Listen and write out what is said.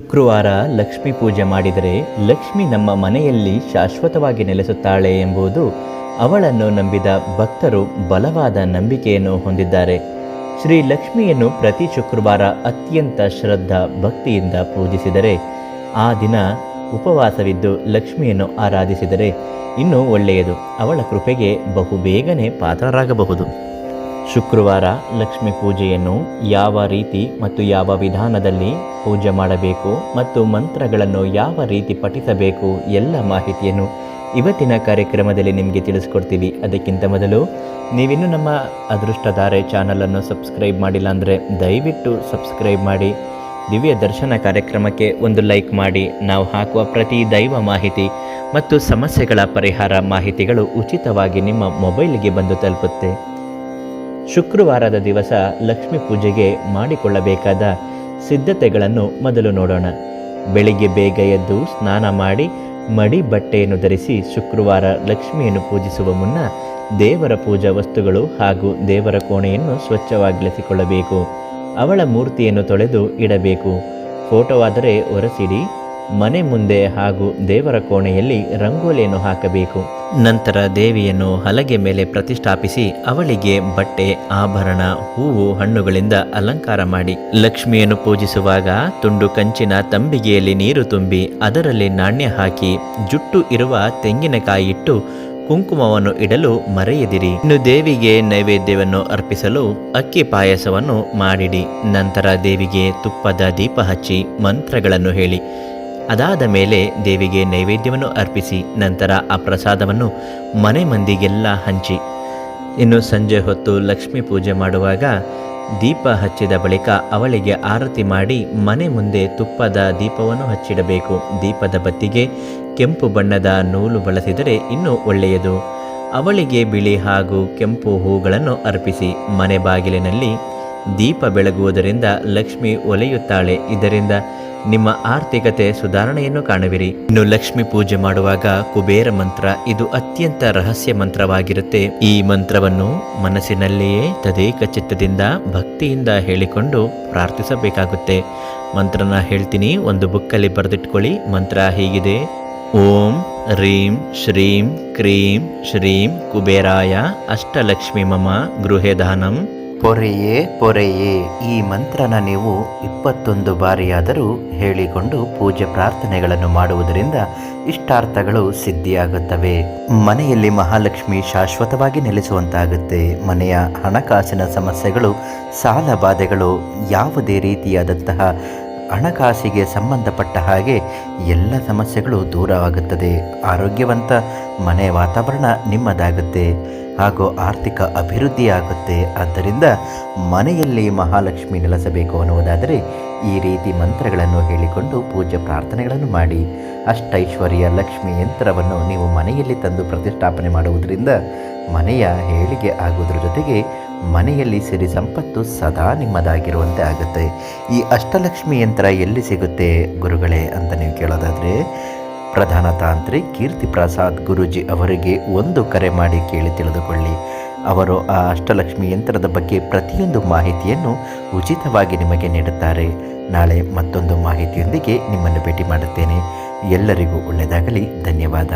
ಶುಕ್ರವಾರ ಲಕ್ಷ್ಮಿ ಪೂಜೆ ಮಾಡಿದರೆ ಲಕ್ಷ್ಮಿ ನಮ್ಮ ಮನೆಯಲ್ಲಿ ಶಾಶ್ವತವಾಗಿ ನೆಲೆಸುತ್ತಾಳೆ ಎಂಬುದು ಅವಳನ್ನು ನಂಬಿದ ಭಕ್ತರು ಬಲವಾದ ನಂಬಿಕೆಯನ್ನು ಹೊಂದಿದ್ದಾರೆ. ಶ್ರೀ ಲಕ್ಷ್ಮಿಯನ್ನು ಪ್ರತಿ ಶುಕ್ರವಾರ ಅತ್ಯಂತ ಶ್ರದ್ಧಾ ಭಕ್ತಿಯಿಂದ ಪೂಜಿಸಿದರೆ ಆ ದಿನ ಉಪವಾಸವಿದ್ದು ಲಕ್ಷ್ಮಿಯನ್ನು ಆರಾಧಿಸಿದರೆ ಇನ್ನೂ ಒಳ್ಳೆಯದು. ಅವಳ ಕೃಪೆಗೆ ಬಹು ಬೇಗನೆ ಪಾತ್ರರಾಗಬಹುದು. ಶುಕ್ರವಾರ ಲಕ್ಷ್ಮಿ ಪೂಜೆಯನ್ನು ಯಾವ ರೀತಿ ಮತ್ತು ಯಾವ ವಿಧಾನದಲ್ಲಿ ಪೂಜೆ ಮಾಡಬೇಕು ಮತ್ತು ಮಂತ್ರಗಳನ್ನು ಯಾವ ರೀತಿ ಪಠಿಸಬೇಕು ಎಲ್ಲ ಮಾಹಿತಿಯನ್ನು ಇವತ್ತಿನ ಕಾರ್ಯಕ್ರಮದಲ್ಲಿ ನಿಮಗೆ ತಿಳಿಸ್ಕೊಡ್ತೀವಿ. ಅದಕ್ಕಿಂತ ಮೊದಲು ನೀವಿನ್ನೂ ನಮ್ಮ ಅದೃಷ್ಟಧಾರೆ ಚಾನಲನ್ನು ಸಬ್ಸ್ಕ್ರೈಬ್ ಮಾಡಿಲ್ಲ ಅಂದರೆ ದಯವಿಟ್ಟು ಸಬ್ಸ್ಕ್ರೈಬ್ ಮಾಡಿ, ದಿವ್ಯ ದರ್ಶನ ಕಾರ್ಯಕ್ರಮಕ್ಕೆ ಒಂದು ಲೈಕ್ ಮಾಡಿ, ನಾವು ಹಾಕುವ ಪ್ರತಿ ದೈವ ಮಾಹಿತಿ ಮತ್ತು ಸಮಸ್ಯೆಗಳ ಪರಿಹಾರ ಮಾಹಿತಿಗಳು ಉಚಿತವಾಗಿ ನಿಮ್ಮ ಮೊಬೈಲ್ಗೆ ಬಂದು ತಲುಪುತ್ತೆ. ಶುಕ್ರವಾರದ ದಿವಸ ಲಕ್ಷ್ಮಿ ಪೂಜೆಗೆ ಮಾಡಿಕೊಳ್ಳಬೇಕಾದ ಸಿದ್ಧತೆಗಳನ್ನು ಮೊದಲು ನೋಡೋಣ. ಬೆಳಿಗ್ಗೆ ಬೇಗ ಎದ್ದು ಸ್ನಾನ ಮಾಡಿ ಮಡಿ ಬಟ್ಟೆಯನ್ನು ಧರಿಸಿ ಶುಕ್ರವಾರ ಲಕ್ಷ್ಮಿಯನ್ನು ಪೂಜಿಸುವ ಮುನ್ನ ದೇವರ ಪೂಜಾ ವಸ್ತುಗಳು ಹಾಗೂ ದೇವರ ಕೋಣೆಯನ್ನು ಸ್ವಚ್ಛವಾಗಿಳಿಸಿಕೊಳ್ಳಬೇಕು. ಅವಳ ಮೂರ್ತಿಯನ್ನು ತೊಳೆದು ಇಡಬೇಕು. ಫೋಟೋವಾದರೆ ಒರೆಸಿಡಿ. ಮನೆ ಮುಂದೆ ಹಾಗೂ ದೇವರ ಕೋಣೆಯಲ್ಲಿ ರಂಗೋಲಿಯನ್ನು ಹಾಕಬೇಕು. ನಂತರ ದೇವಿಯನ್ನು ಹಲಗೆ ಮೇಲೆ ಪ್ರತಿಷ್ಠಾಪಿಸಿ ಅವಳಿಗೆ ಬಟ್ಟೆ, ಆಭರಣ, ಹೂವು, ಹಣ್ಣುಗಳಿಂದ ಅಲಂಕಾರ ಮಾಡಿ. ಲಕ್ಷ್ಮಿಯನ್ನು ಪೂಜಿಸುವಾಗ ತುಂಡು ಕಂಚಿನ ತಂಬಿಗೆಯಲ್ಲಿ ನೀರು ತುಂಬಿ ಅದರಲ್ಲಿ ನಾಣ್ಯ ಹಾಕಿ ಜುಟ್ಟು ಇರುವ ತೆಂಗಿನಕಾಯಿ ಇಟ್ಟು ಕುಂಕುಮವನ್ನು ಇಡಲು ಮರೆಯದಿರಿ. ಇನ್ನು ದೇವಿಗೆ ನೈವೇದ್ಯವನ್ನು ಅರ್ಪಿಸಲು ಅಕ್ಕಿ ಪಾಯಸವನ್ನು ಮಾಡಿಡಿ. ನಂತರ ದೇವಿಗೆ ತುಪ್ಪದ ದೀಪ ಹಚ್ಚಿ ಮಂತ್ರಗಳನ್ನು ಹೇಳಿ. ಅದಾದ ಮೇಲೆ ದೇವಿಗೆ ನೈವೇದ್ಯವನ್ನು ಅರ್ಪಿಸಿ ನಂತರ ಆ ಪ್ರಸಾದವನ್ನು ಮನೆ ಮಂದಿಗೆಲ್ಲ ಹಂಚಿ. ಇನ್ನು ಸಂಜೆ ಹೊತ್ತು ಲಕ್ಷ್ಮೀ ಪೂಜೆ ಮಾಡುವಾಗ ದೀಪ ಹಚ್ಚಿದ ಬಳಿಕ ಅವಳಿಗೆ ಆರತಿ ಮಾಡಿ ಮನೆ ಮುಂದೆ ತುಪ್ಪದ ದೀಪವನ್ನು ಹಚ್ಚಿಡಬೇಕು. ದೀಪದ ಬತ್ತಿಗೆ ಕೆಂಪು ಬಣ್ಣದ ನೂಲು ಬಳಸಿದರೆ ಇನ್ನೂ ಒಳ್ಳೆಯದು. ಅವಳಿಗೆ ಬಿಳಿ ಹಾಗೂ ಕೆಂಪು ಹೂಗಳನ್ನು ಅರ್ಪಿಸಿ ಮನೆ ಬಾಗಿಲಿನಲ್ಲಿ ದೀಪ ಬೆಳಗುವುದರಿಂದ ಲಕ್ಷ್ಮಿ ಒಲೆಯುತ್ತಾಳೆ. ಇದರಿಂದ ನಿಮ್ಮ ಆರ್ಥಿಕತೆ ಸುಧಾರಣೆಯನ್ನು ಕಾಣುವಿರಿ. ಇನ್ನು ಲಕ್ಷ್ಮಿ ಪೂಜೆ ಮಾಡುವಾಗ ಕುಬೇರ ಮಂತ್ರ ಇದು ಅತ್ಯಂತ ರಹಸ್ಯ ಮಂತ್ರವಾಗಿರುತ್ತೆ. ಈ ಮಂತ್ರವನ್ನು ಮನಸ್ಸಿನಲ್ಲಿಯೇ ತದೇಕ ಚಿತ್ತದಿಂದ ಭಕ್ತಿಯಿಂದ ಹೇಳಿಕೊಂಡು ಪ್ರಾರ್ಥಿಸಬೇಕಾಗುತ್ತೆ. ಮಂತ್ರನ ಹೇಳ್ತೀನಿ, ಒಂದು ಬುಕ್ಕಲ್ಲಿ ಬರೆದಿಟ್ಕೊಳ್ಳಿ, ಮಂತ್ರ ಹೀಗಿದೆ. ಓಂ ರೀಂ ಶ್ರೀಂ ಕ್ರೀಂ ಶ್ರೀಂ ಕುಬೇರಾಯ ಅಷ್ಟಲಕ್ಷ್ಮಿ ಮಮ ಗೃಹದಾನಂ ಪೊರೆಯೇ ಪೊರೆಯೇ. ಈ ಮಂತ್ರನ ನೀವು ಇಪ್ಪತ್ತೊಂದು ಬಾರಿಯಾದರೂ ಹೇಳಿಕೊಂಡು ಪೂಜೆ ಪ್ರಾರ್ಥನೆಗಳನ್ನು ಮಾಡುವುದರಿಂದ ಇಷ್ಟಾರ್ಥಗಳು ಸಿದ್ಧಿಯಾಗುತ್ತವೆ. ಮನೆಯಲ್ಲಿ ಮಹಾಲಕ್ಷ್ಮಿ ಶಾಶ್ವತವಾಗಿ ನೆಲೆಸುವಂತಾಗುತ್ತೆ. ಮನೆಯ ಹಣಕಾಸಿನ ಸಮಸ್ಯೆಗಳು, ಸಾಲ ಬಾಧೆಗಳು ಯಾವುದೇ ರೀತಿಯಾದಂತಹ ಹಣಕಾಸಿಗೆ ಸಂಬಂಧಪಟ್ಟ ಹಾಗೆ ಎಲ್ಲ ಸಮಸ್ಯೆಗಳು ದೂರವಾಗುತ್ತದೆ. ಆರೋಗ್ಯವಂತ ಮನೆ ವಾತಾವರಣ ನಿಮ್ಮದಾಗುತ್ತೆ. ಹಾಗೂ ಆರ್ಥಿಕ ಅಭಿವೃದ್ಧಿಯಾಗುತ್ತೆ. ಆದ್ದರಿಂದ ಮನೆಯಲ್ಲಿ ಮಹಾಲಕ್ಷ್ಮಿ ನೆಲೆಸಬೇಕು ಅನ್ನುವುದಾದರೆ ಈ ರೀತಿ ಮಂತ್ರಗಳನ್ನು ಹೇಳಿಕೊಂಡು ಪೂಜೆ ಪ್ರಾರ್ಥನೆಗಳನ್ನು ಮಾಡಿ. ಅಷ್ಟೈಶ್ವರ್ಯ ಲಕ್ಷ್ಮಿ ಯಂತ್ರವನ್ನು ನೀವು ಮನೆಯಲ್ಲಿ ತಂದು ಪ್ರತಿಷ್ಠಾಪನೆ ಮಾಡುವುದರಿಂದ ಮನೆಯ ಏಳಿಗೆ ಆಗುವುದರ ಜೊತೆಗೆ ಮನೆಯಲ್ಲಿ ಸಿರಿ ಸಂಪತ್ತು ಸದಾ ನಿಮ್ಮದಾಗಿರುವಂತೆ ಆಗುತ್ತೆ. ಈ ಅಷ್ಟಲಕ್ಷ್ಮಿ ಯಂತ್ರ ಎಲ್ಲಿ ಸಿಗುತ್ತೆ ಗುರುಗಳೇ ಅಂತ ನೀವು ಕೇಳೋದಾದರೆ, ಪ್ರಧಾನ ತಾಂತ್ರಿ ಕೀರ್ತಿ ಪ್ರಸಾದ್ ಗುರೂಜಿ ಅವರಿಗೆ ಒಂದು ಕರೆ ಮಾಡಿ ಕೇಳಿ ತಿಳಿದುಕೊಳ್ಳಿ. ಅವರು ಆ ಅಷ್ಟಲಕ್ಷ್ಮಿ ಯಂತ್ರದ ಬಗ್ಗೆ ಪ್ರತಿಯೊಂದು ಮಾಹಿತಿಯನ್ನು ಉಚಿತವಾಗಿ ನಿಮಗೆ ನೀಡುತ್ತಾರೆ. ನಾಳೆ ಮತ್ತೊಂದು ಮಾಹಿತಿಯೊಂದಿಗೆ ನಿಮ್ಮನ್ನು ಭೇಟಿ ಮಾಡುತ್ತೇನೆ. ಎಲ್ಲರಿಗೂ ಒಳ್ಳೆಯದಾಗಲಿ. ಧನ್ಯವಾದ.